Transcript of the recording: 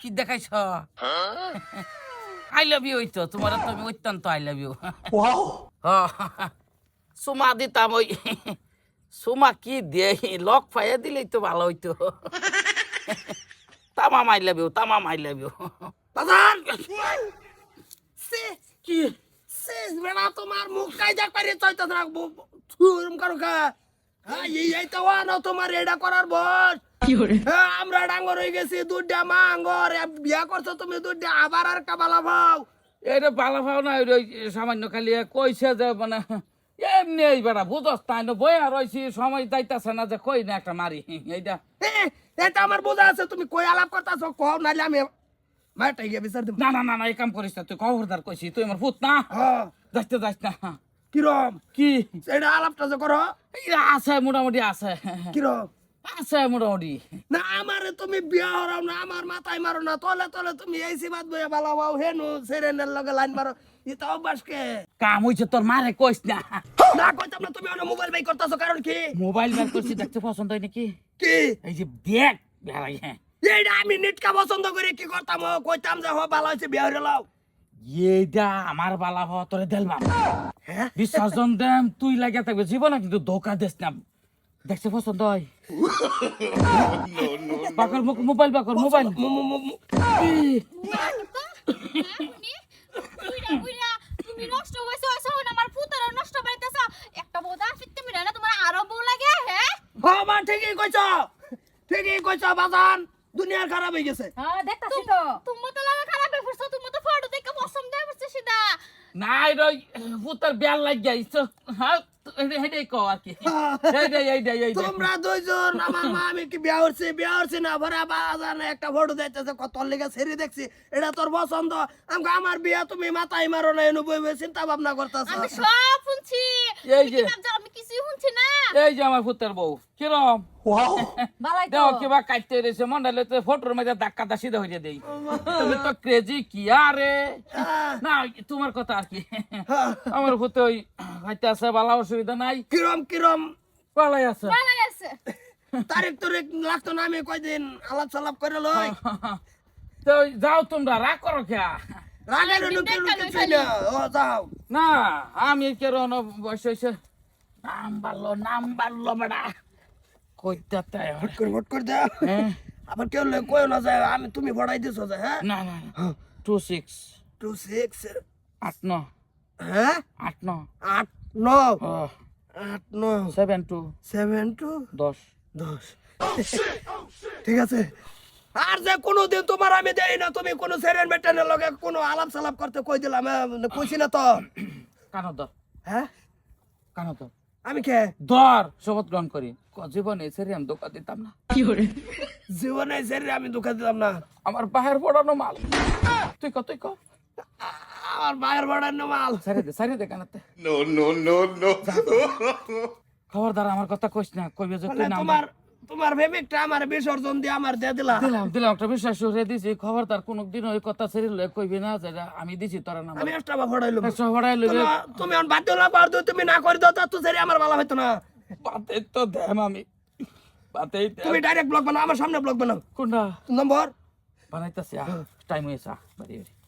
কি দেখাইছ? I love you হইতো তোমার তো আমি অত্যন্ত আই লাভ ইউ। সুমা দিতাম ওই সুমা কি দিয়ে? লক পাইয়া দিলেই তো ভালো হইতো। তামাম আই লাভ ইউ তামাম আই লাভ ইউ। বাজান কি? শেষ বেলা তোমার মুখ কায়দা করে চইতে রাখব থুরম করো কা হ্যাঁ এই তো তোমার এটা করার বস হ্যাঁ, আমরা ডাঙ্গর হয়ে গেছি দুধটা মা আঙ্গর। এ বিয়া করছ তুমি দুধটা আবার আর কাবালা ভাও? এটা ভালো পাও না ওই সামান্য খালি কইছে যে মানে এমনি এই বেড়া বুঝস তাই না বই আর রয়েছি সময় যাইতাছে না যে কই না একটা মারি এইটা। এটা আমার বোঝা আছে তুমি কই আলাপ করতেছো কও নাইলে আমি মাটাই গিয়ে বিচার দেব। না না না না এই কাম করিস না তুই খবরদার কইছি তুই আমার ভূত না। যাইতে যাইস না। কিরম? কি? এটা আলাপটা যে করো। আছে মোটামুটি আছে। কিরম? আছে মোটামুটি। না আমারে তুমি বিয়া হরাও না আমার মাথায় মারো না তলে তলে তুমি এই সিবাত বইয়া ভালো বাও হেনু সেরেনের লগে লাইন মারো এটা অভ্যাস কে? কাম হইছে তোর মারে কইস না। না কইতাম না তুমি অন্য মোবাইল বাই করতেছো কারণ কি? মোবাইল বের করছি দেখতে পছন্দ হয় নাকি? কি? এই যে দেখ বেড়াই হ্যাঁ। এইটা আমি নেটকা পছন্দ করে কি করতাম? কইতাম যে হ ভালো হয়েছে বিয়া হয়ে লাও। এইটা আমার বালা ভাবা তোরে দেলবাম। হ্যাঁ? বিসর্জন দেম তুই লাগিয়া থাকবে জীবনে কিন্তু ধোকা দিস না। দেখছে পছন্দ হয়? বাকর মোবাইল বাকর মোবাইল। মু- মু- মু- মু- বুইড়া বুইড়া তুমি নষ্ট হইছো হইছো আমার পুতারা নষ্ট বাড়িতেছ একটা বোদা ফিরতে মিরা না তোমার আরও বউ লাগে হ্যাঁ হ মা ঠিকই কইছ। ঠিকই কইছ বাজান। দুনিয়ার খারাপ হয়ে গেছে। হ্যাঁ দেখতাছি তো। তুমি তো লাগে খারাপ হয়ে পড়ছো তুমি তো ফটো দেখে পছন্দ হয়ে পড়ছে সিধা না এটা পুতার বেল লাগ যাইছ হ্যাঁ আমার মা আমি কি বিয়া বিয়া না ভরা একটা ফটো কত ছেড়ে দেখছি এটা তোর পছন্দ আমার বিয়া তুমি মাথায় মারো না এনে বই চিন্তা ভাবনা করতেছ শুনছি। আমি না? এই যে আমার পুতার বউ কিরম? বালাই তো। দেও কিবা কাটতে রয়েছে মন্ডলে তো ফটোর মধ্যে ধাক্কা দাসি দেই। তুমি তো ক্রেজি কি আরে না তোমার কথা আর কি। আমার পুতে ওই হাইতে আছে বালা অসুবিধা নাই। কিরম কিরম? পালাই আছে। ভালো আছে। তারিখ তারিখ লাগতো না আমি কয়দিন আলাপ সালাপ করে লই। তো যাও তোমরা রাগ করো কে রাগের লুকে লুকে ছিল ও যাও। না আমি কেন বয়স হয়েছে নাম বাড়লো নাম বাড়লো বেড়া। কইতে তাই হট করে হট করে দে। হ্যাঁ। আবার কেউ লই কইও না যায় আমি তুমি দিছো যে হ্যাঁ? না না টু সিক্স টু সিক্স আট ন। হ্যাঁ? আট ন। আট ন। আট ন। সেভেন টু সেভেন টু দশ। দশ। ঠিক আছে। আর যে কোনো দিন তোমার আমি দেই না তুমি কোনো সেরেন মেটেনের লগে কোনো আলাপ সালাপ করতে কই দিলাম? হ্যাঁ? কইছি না তো? কানো হ্যাঁ? কানো দর আমি কে? দর শপথ গ্রহণ করি। জীবনে সেরে আমি দোকা দিতাম না। কি করে? জীবনে সেরে আমি দুঃখ দিতাম না। আমার বাহের পড়ানো মাল। তুই ক তুই ক। আমার বাহের পড়ানো মাল। সারি দে সারি দে কানাতে। নো নো নো নো খবরদার আমার কথা কইস না কইবে যে তুই না নাম তোমার তোমার প্রেমিকটা আমার বিসর্জন দিয়ে আমার দিয়ে দিলা। দিলাম দিলাম একটা বিশ্বাস করে দিছি। খবরদার কোন দিন ওই কথা সেরি লয়ে কইবি না যে আমি দিছি তোরা নাম। আমি একটা বা ফড়াইলাম সবাই লইবে। তোমা- তুমি আমার বাদ দিলা পার দিও, তুমি না করে দাও তা সেরে আমার ভালো হইতো না। বাতে তো দেম আমি। দেম। তুমি ডাইরেক্ট ব্লক বানাও আমার সামনে ব্লক বানাও। কোনটা? নম্বর? বানাইতাছি টাইম হয়েছে বাড়ি বাড়ি।